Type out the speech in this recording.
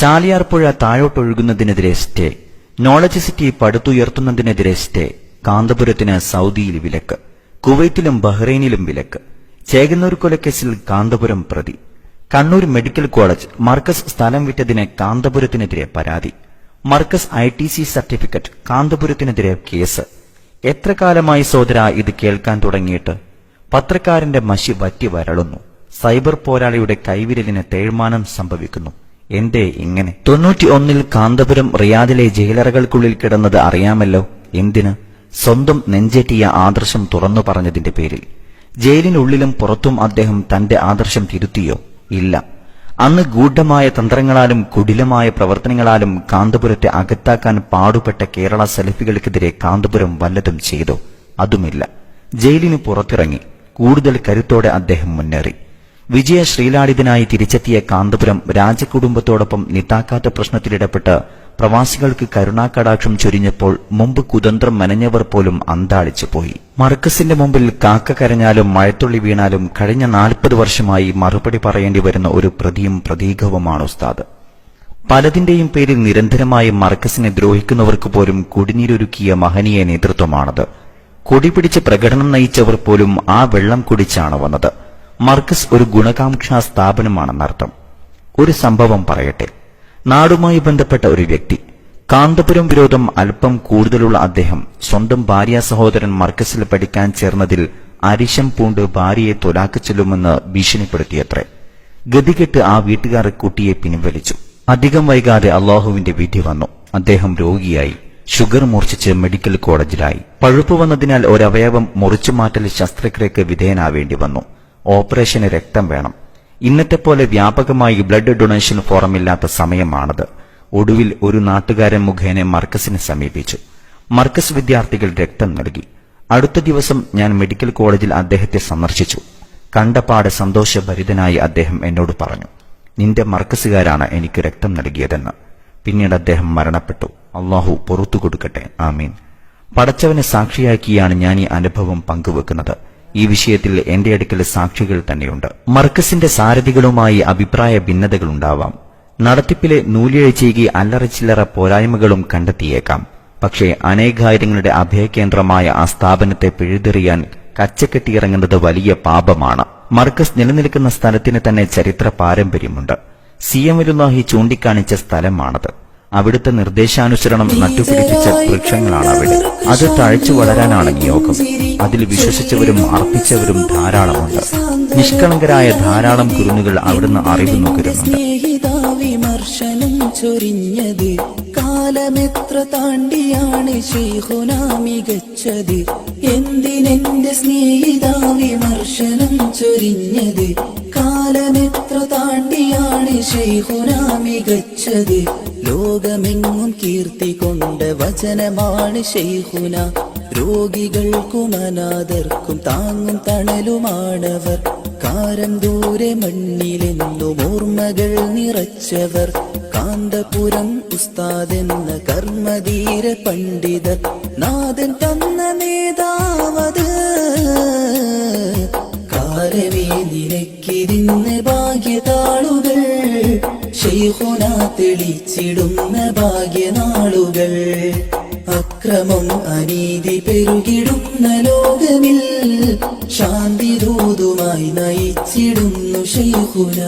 ചാലിയാർ പുഴ താഴോട്ടൊഴുകുന്നതിനെതിരെ stay. Knowledge city പടുത്തുയർത്തുന്നതിനെതിരെ സ്റ്റേ. കാന്തപുരത്തിന് സൗദിയിൽ വിലക്ക്. കുവൈത്തിലും ബഹ്റൈനിലും വിലക്ക്. ചേകന്നൂർ കൊലക്കേസിൽ കാന്തപുരം പ്രതി. കണ്ണൂർ മെഡിക്കൽ കോളേജ് മർക്കസ് സ്ഥലം വിറ്റതിന് കാന്തപുരത്തിനെതിരെ പരാതി. Markaz I T C certificate കാന്തപുരത്തിനെതിരെ case. എത്ര കാലമായി സോദര ഇത് കേൾക്കാൻ തുടങ്ങിയിട്ട്? പത്രക്കാരന്റെ മഷി വറ്റി വരളുന്നു. സൈബർ പോരാളിയുടെ കൈവിരലിന് തേഴ്മാനം സംഭവിക്കുന്നു. എന്തേ ഇങ്ങനെ? തൊണ്ണൂറ്റി ഒന്നിൽ കാന്തപുരം റിയാദിലെ ജയിലറകൾക്കുള്ളിൽ കിടന്നത് അറിയാമല്ലോ. എന്തിന്? സ്വന്തം നെഞ്ചേറ്റിയ ആദർശം തുറന്നു പറഞ്ഞതിന്റെ പേരിൽ. ജയിലിനുള്ളിലും പുറത്തും അദ്ദേഹം തന്റെ ആദർശം തിരുത്തിയോ? ഇല്ല. അന്ന് ഗൂഢമായ തന്ത്രങ്ങളാലും കുടിലമായ പ്രവർത്തനങ്ങളാലും കാന്തപുരത്തെ അകത്താക്കാൻ പാടുപെട്ട കേരള സെൽഫികൾക്കെതിരെ കാന്തപുരം വല്ലതും ചെയ്തു? അതുമില്ല. ജയിലിന് പുറത്തിറങ്ങി. കൂടുതൽ കരുത്തോടെ അദ്ദേഹം മുന്നേറി. വിജയ ശ്രീലാളിതനായി തിരിച്ചെത്തിയ കാന്തപുരം രാജകുടുംബത്തോടൊപ്പം നിത്താക്കാത്ത പ്രശ്നത്തിലിടപെട്ട് പ്രവാസികൾക്ക് കരുണാകടാക്ഷം ചൊരിഞ്ഞപ്പോൾ മുമ്പ് കുതന്ത്രം മനഞ്ഞവർ പോലും അന്താളിച്ചു പോയി. മർക്കസിന്റെ മുമ്പിൽ കാക്ക കരഞ്ഞാലും മഴത്തുള്ളി വീണാലും കഴിഞ്ഞ നാൽപ്പത് വർഷമായി മറുപടി പറയേണ്ടി വരുന്ന ഒരു പ്രതിയും പ്രതീകവുമാണ് ഉസ്താദ്. പലതിന്റെയും പേരിൽ നിരന്തരമായി മർക്കസിനെ ദ്രോഹിക്കുന്നവർക്ക് പോലും കുടിനീരൊരുക്കിയ മഹനീയ നേതൃത്വമാണത്. കൊടിപിടിച്ച് പ്രകടനം നയിച്ചവർ പോലും ആ വെള്ളം കുടിച്ചാണ് വന്നത്. മർക്കസ് ഒരു ഗുണകാംക്ഷാ സ്ഥാപനമാണെന്നർത്ഥം ഒരു സംഭവം പറയട്ടെ. നാടുമായി ബന്ധപ്പെട്ട ഒരു വ്യക്തി കാന്തപുരം വിരോധം അല്പം കൂടുതലുള്ള അദ്ദേഹം സ്വന്തം ഭാര്യ സഹോദരൻ മർക്കസിൽ പഠിക്കാൻ ചേർന്നതിൽ അരിശം പൂണ്ട് ഭാര്യയെ തൊലാക്ക് ചെല്ലുമെന്ന് ഭീഷണിപ്പെടുത്തിയത്രേ. ഗതികെട്ട് ആ വീട്ടുകാർ കുട്ടിയെ പിൻവലിച്ചു. അധികം വൈകാതെ അള്ളാഹുവിന്റെ വിധി വന്നു. അദ്ദേഹം രോഗിയായി ഷുഗർ മൂർച്ഛിച്ച് മെഡിക്കൽ കോളേജിലായി. പഴുപ്പ് വന്നതിനാൽ ഒരവയവം മുറിച്ചുമാറ്റൽ ശസ്ത്രക്രിയക്ക് വിധേയനാവേണ്ടി വന്നു. ഓപ്പറേഷന് രക്തം വേണം. ഇന്നത്തെ പോലെ വ്യാപകമായി ബ്ലഡ് ഡൊണേഷൻ ഫോറം ഇല്ലാത്ത സമയമാണത്. ഒടുവിൽ ഒരു നാട്ടുകാരൻ മുഖേന മർക്കസിനെ സമീപിച്ചു. മർക്കസ് വിദ്യാർത്ഥികൾ രക്തം നൽകി. അടുത്ത ദിവസം ഞാൻ മെഡിക്കൽ കോളേജിൽ അദ്ദേഹത്തെ സന്ദർശിച്ചു. കണ്ടപാട് സന്തോഷഭരിതനായി അദ്ദേഹം എന്നോട് പറഞ്ഞു നിന്റെ മർക്കസുകാരാണ് എനിക്ക് രക്തം നൽകിയതെന്ന്. പിന്നീട് അദ്ദേഹം മരണപ്പെട്ടു. അള്ളാഹു പുറത്തു കൊടുക്കട്ടെ. ആമീൻ. പടച്ചവനെ സാക്ഷിയാക്കിയാണ് ഞാൻ ഈ അനുഭവം പങ്കുവെക്കുന്നത്. ഈ വിഷയത്തിൽ എന്റെ അടുക്കൽ സാക്ഷികൾ തന്നെയുണ്ട്. മർക്കസിന്റെ സാരഥികളുമായി അഭിപ്രായ ഭിന്നതകൾ ഭിന്നതകളുണ്ടാവാം. നടത്തിപ്പിലെ നൂലിഴച്ചീകി അല്ലറച്ചില്ലറ പോരായ്മകളും കണ്ടെത്തിയേക്കാം. പക്ഷേ അനേകായിരങ്ങളുടെ അഭയകേന്ദ്രമായ ആ സ്ഥാപനത്തെ പിഴുതെറിയാൻ കച്ചക്കെട്ടിയിറങ്ങുന്നത് വലിയ പാപമാണ്. മർക്കസ് നിലനിൽക്കുന്ന സ്ഥലത്തിന് തന്നെ ചരിത്ര പാരമ്പര്യമുണ്ട്. C M ചൂണ്ടിക്കാണിച്ച സ്ഥലമാണത്. അവിടുത്തെ നിർദ്ദേശാനുസരണം നട്ടുപിടിപ്പിച്ച വൃക്ഷങ്ങളാണ് അവിടെ. അത് തഴച്ചു വളരാനാണ് നിയോഗം അതിൽ വിശ്വസിച്ചവരും അർപ്പിച്ചവരും ധാരാളമുണ്ട്. നിഷ്കളങ്കരായ ധാരാളം കുരുന്നുകൾ അവിടുന്ന് അറിവ് നുകരുന്നുണ്ട് ചൊരിഞ്ഞത്. കാലമെത്ര താണ്ടിയാണ് ശൈഹുന മികച്ചത്. എന്തിനെന്റെ സ്നേഹിതാ വിമർശനം ചൊരിഞ്ഞത്? മികച്ചത് ലോകമെങ്ങും കീർത്തി കൊണ്ട വചനമാണ് ശൈഹുന രോഗികൾക്കും അനാഥർക്കും താങ്ങും തണലുമാണവർ. കാരം ദൂരെ മണ്ണിലെന്നും ഓർമ്മകൾ നിറച്ചവർ. കാന്തപുരം ഉസ്താദെന്ന കർമ്മധീര പണ്ഡിതർ. നാഥൻ തന്ന നേതാവത് ശൈഹുന തെളിച്ചിടുന്ന ഭാഗ്യനാളുകൾ. അക്രമം അനീതി പെരുകിടുന്ന ലോകമിൽ ശാന്തി ദൂതുമായി നയിച്ചിടുന്നു ശൈഹുന.